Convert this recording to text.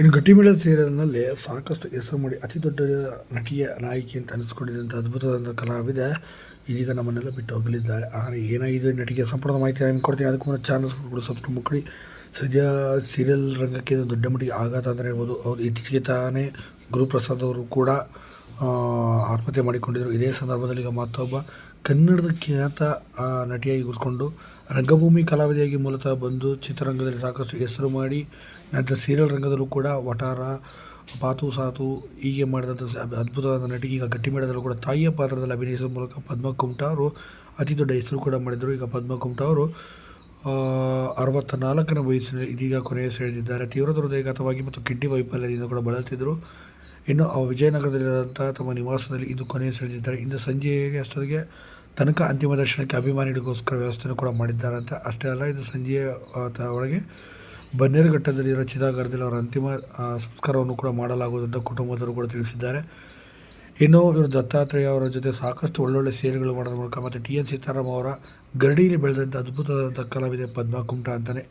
ಇನ್ನು ಗಟ್ಟಿಮೇಳ ಸೀರಿಯಲ್ನಲ್ಲಿ ಸಾಕಷ್ಟು ಹೆಸರು ಮಾಡಿ ಅತಿ ದೊಡ್ಡ ನಟಿಯ ನಾಯಕಿ ಅಂತ ಅನಿಸ್ಕೊಂಡಿದ್ದಂಥ ಅದ್ಭುತವಾದಂಥ ಕಲಾವಿದೆ ಇದೀಗ ನಮ್ಮನ್ನೆಲ್ಲ ಬಿಟ್ಟು ಹೋಗಲಿದ್ದಾರೆ. ಆದರೆ ಏನಾಗಿದೆ ನಟಿಗೆ ಸಂಪೂರ್ಣ ಮಾಹಿತಿ ನಾನು ಕೊಡ್ತೀನಿ. ಅದಕ್ಕೂ ಮುನ್ನ ಚಾನಲ್ ಕೂಡ ಸಬ್ಸ್ಕ್ರೈಬ್ ಮಾಡಿ ಸದ್ಯ ಸೀರಿಯಲ್ ರಂಗಕ್ಕೆ ದೊಡ್ಡ ಮಟ್ಟಿಗೆ ಆಘಾತ ಅಂತ ಹೇಳ್ಬೋದು. ಅವ್ರು ಇತ್ತೀಚೆಗೆ ತಾನೇ ಗುರುಪ್ರಸಾದ್ ಅವರು ಕೂಡ ಆತ್ಮಹತ್ಯೆ ಮಾಡಿಕೊಂಡಿದ್ದರು ಇದೇ ಸಂದರ್ಭದಲ್ಲಿ ಈಗ ಮತ್ತೊಬ್ಬ ಕನ್ನಡದ ಖ್ಯಾತ ನಟಿಯಾಗಿ ಕೂತ್ಕೊಂಡು ರಂಗಭೂಮಿ ಕಲಾವಿದೆಯಾಗಿ ಮೂಲತಃ ಬಂದು ಚಿತ್ರರಂಗದಲ್ಲಿ ಸಾಕಷ್ಟು ಹೆಸರು ಮಾಡಿ, ನಂತರ ಸೀರಿಯಲ್ ರಂಗದಲ್ಲೂ ಕೂಡ ವಟಾರ, ಪಾತು ಸಾತು ಹೀಗೆ ಮಾಡಿದಂಥ ಅದ್ಭುತವಾದ ನಟಿ, ಈಗ ಗಟ್ಟಿಮೇಳದಲ್ಲೂ ಕೂಡ ತಾಯಿಯ ಪಾತ್ರದಲ್ಲಿ ಅಭಿನಯಿಸುವ ಮೂಲಕ ಪದ್ಮ ಅವರು ಅತಿ ದೊಡ್ಡ ಹೆಸರು ಕೂಡ ಮಾಡಿದರು. ಈಗ ಪದ್ಮ ಅವರು ಅರವತ್ತ ನಾಲ್ಕನೇ ವಯಸ್ಸಿನಲ್ಲಿ ಇದೀಗ ಕೊನೆಯ ಸೆಳೆದಿದ್ದಾರೆ. ತೀವ್ರ ಹೃದಯಘಾತವಾಗಿ ಮತ್ತು ಕಿಡ್ನಿ ವೈಫಲ್ಯದಿಂದ ಕೂಡ ಬಳಲ್ತಿದ್ದರು ಇನ್ನು ಆ ವಿಜಯನಗರದಲ್ಲಿರುವಂಥ ತಮ್ಮ ನಿವಾಸದಲ್ಲಿ ಇಂದು ಕೊನೆಯ ಸೆಳೆದಿದ್ದಾರೆ. ಇಂದು ಸಂಜೆಗೆ ಅಷ್ಟೊತ್ತಿಗೆ ತನಕ ಅಂತಿಮ ದರ್ಶನಕ್ಕೆ ಅಭಿಮಾನಿಗಳಿಗೋಸ್ಕರ ವ್ಯವಸ್ಥೆಯನ್ನು ಕೂಡ ಮಾಡಿದ್ದಾರೆ ಅಂತ ಅಷ್ಟೇ ಅಲ್ಲ, ಇದು ಸಂಜೆಯ ಒಳಗೆ ಬನ್ನೇರುಘಟ್ಟದಲ್ಲಿರೋ ಚಿದಾಗಾರದಲ್ಲಿ ಅವರ ಅಂತಿಮ ಸಂಸ್ಕಾರವನ್ನು ಕೂಡ ಮಾಡಲಾಗುವುದು ಅಂತ ಕುಟುಂಬದವರು ಕೂಡ ತಿಳಿಸಿದ್ದಾರೆ. ಇನ್ನು ಇವರು ದತ್ತಾತ್ರೇಯ ಅವರ ಜೊತೆ ಸಾಕಷ್ಟು ಒಳ್ಳೊಳ್ಳೆ ಸೇರಿಗಳು ಮಾಡೋದ್ರ ಮೂಲಕ ಮತ್ತು ಟಿ ಎನ್ ಸೀತಾರಾಮ್ ಅವರ ಗರಡಿಯಲ್ಲಿ ಬೆಳೆದಂಥ ಅದ್ಭುತವಾದಂಥ ಕಲಾವಿದೆ ಪದ್ಮಕುಂಟ ಅಂತಲೇ